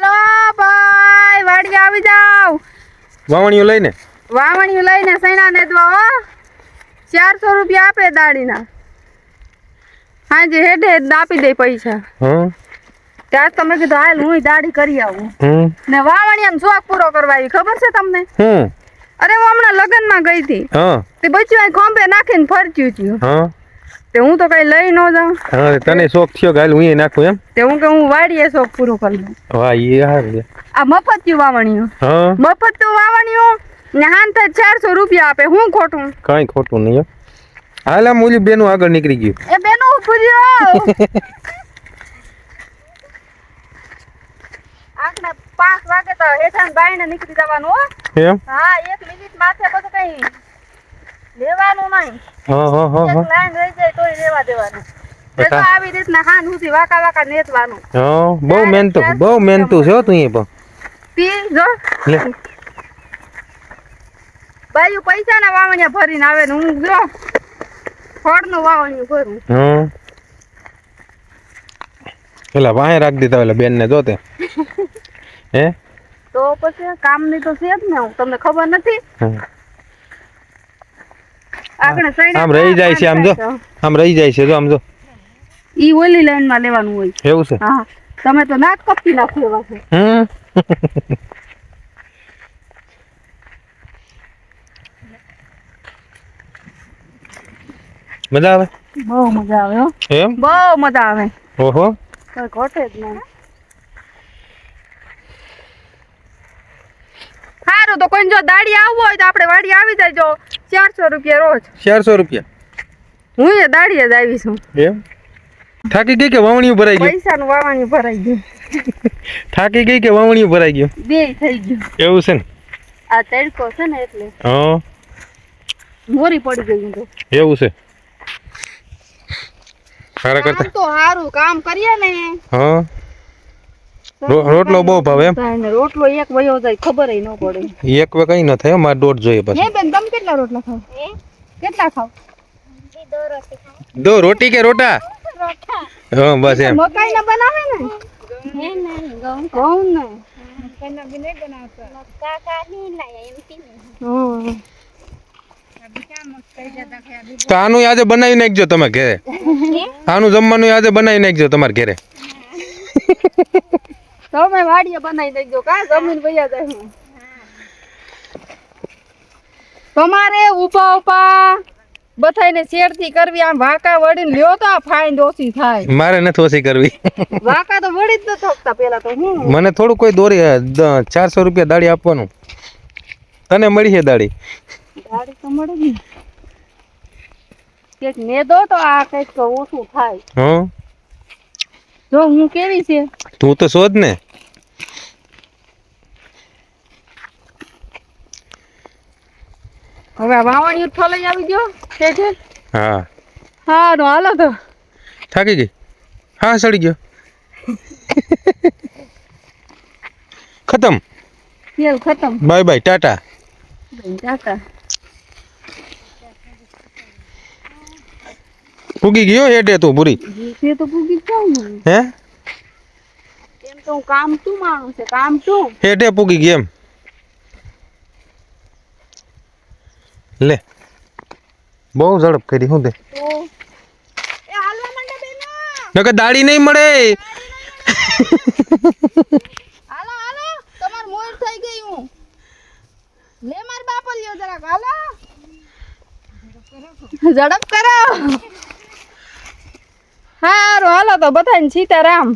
હાલો ભાઈ વાડી આવી જાવ વાવણીઓ લઈને? વાવણીઓ લઈને સૈના ને દો ચારસો રૂપિયા આપે દાડીના. હાજી હેઠે હેઠ આપી દે પૈસા. હં ત્યાં તમે કીધું હાલ હું દાડી કરી આવું. ને વાવણીયાનો શોખ પૂરો કરવા ખબર છે તમને? અરે હું હમણાં લગ્નમાં ગઈ હતી. હા. તે બચ્યું ખોંભે નાખીને ફરચ્યું થયું હા. તે હું તો કઈ લઈ ન જાઉં. હા તને શોખ થયો ગાલ હું એ નાખું એમ? તે હું કે હું વાડીએ શોખ પૂરો કરી વાહ એ હારું આ મફત વાવણીયું હા. મફત તો વાવણીઓ ને હાન થાય ચારસો રૂપિયા આપે. હું ખોટું? કઈ ખોટું નહીં હાલા હાલ બેનું આગળ નીકળી ગયું. એ બેનો ઉભું આખને પાંચ વાગે તો હેઠાણ બાઈને નીકળી જવાનું હો. એમ? હા એક મિનિટ માથે બધું કઈ લેવાનું નહીં. હા હા હા લાઈન રહી જાય તોય લેવા દેવાનું. એ તો બટા. આવી રીતના હાન સુધી વાકા વાકા નેતવાનું. બહુ મહેનતું બહુ મહેનતું છે તું એ પણ. પી જો. બાયું પૈસા ના વાવણિયા ભરીને આવે ને હું જો. ફળનું વાવણિયું ભરું. હા. પેલા વાહે રાખી દીધા ઓલા બેન ને જોતે હે? તો પછી કામની તો છે જ ને તમને ખબર નથી. આમ રહી જાય છે આમ જો. આમ રહી જાય છે જો આમ જો. ઈ ઓલી લાઈનમાં લેવાનું હોય. એવું છે? હા. તમે તો નાક કપી નાખો એવા છે. હમ. મજા આવે? બહુ મજા આવે હો. એમ? બહુ મજા આવે. ઓહો. કઈ ઘટે જ ના સારું તો કોઈ જો દાડી આવવું હોય તો આપણે વાડી આવી જાય ચારસો રૂપિયા રોજ. ચારસો રૂપિયા? હું એ દાડીએ જ આવી છું. એમ? થાકી ગઈ કે વાવણીયું ભરાઈ ગયું પૈસાનું વાવણી ભરાઈ ગયું. થાકી ગઈ કે વાવણીયું ભરાઈ ગયું? બે થઈ ગયું. એવું છે ને? આ તડકો છે ને એટલે હા. મોરી પડી ગઈ તો. એવું છે? સારા કરતા. તો સારું કામ કરીએ ને. હા. રોટલો બહુ ભાવે એમ? થાય ને રોટલો એક વયો જાય ખબર ન પડે. એક વે કઈ ન થાય હો, મારે દોઢ જોઈએ પછી. હે બેન તમે કેટલા રોટલા ખાવ? કેટલા ખાવ? દો રોટી કે રોટા? હા બસ એમ. મકાઈ ના બનાવે ને? ઘઉં ને? હમ. તો આનું આજે બનાવી નાખજો તમે ઘરે. આનું જમવાનું આજે બનાવી નાખજો તમારે ઘરે. તમે વાડીએ બનાવી દેજો કા જમીન વયા જાય હું. તમારે ઊભા ઊભા બથાઈને શેરથી કરવી. આમ વાંકા વળીને લ્યો તો આ ફાઈન ઓછી થાય. મારે નથી ઓછી કરવી. વાંકા તો વળી જ ન થકતા પેલા તો હું. મને થોડું કોઈ દોરી ચારસો રૂપિયા દાડી આપવાનું. તને મળી છે દાડી દાડી તો મળી ને. કંઈક મેદો તો આ કંઈક ઓછું થાય. હા? જો હું કેવી છે? તું તો શોધ ને. હવે વાવણી ઠોલાઈ આવી ગયો છે છે હા. નો હાલો તો. થાકી ગઈ? હા સડી ગયો. ખતમ. ખતમ? Bye bye tata. ટાટા. પૂગી ગયો હેડે તું પૂરી તે તો પૂગી જ જાઉં ને. હે? એમ તો હું કામ શું માણું છે? કામ શું? હેડે પૂગી ગઈ એમ. લે. બહુ ઝડપ કરી શું તે? તો એ હાલવા માંડે બેના. નકર દાડી નહીં મળે. હાલો હાલો. તમાર મોર થઈ ગયું લે માર બાપા લ્યો જરાક. હાલો. ઝડપ કરો. હારું હાલો તો બધાને સીતારામ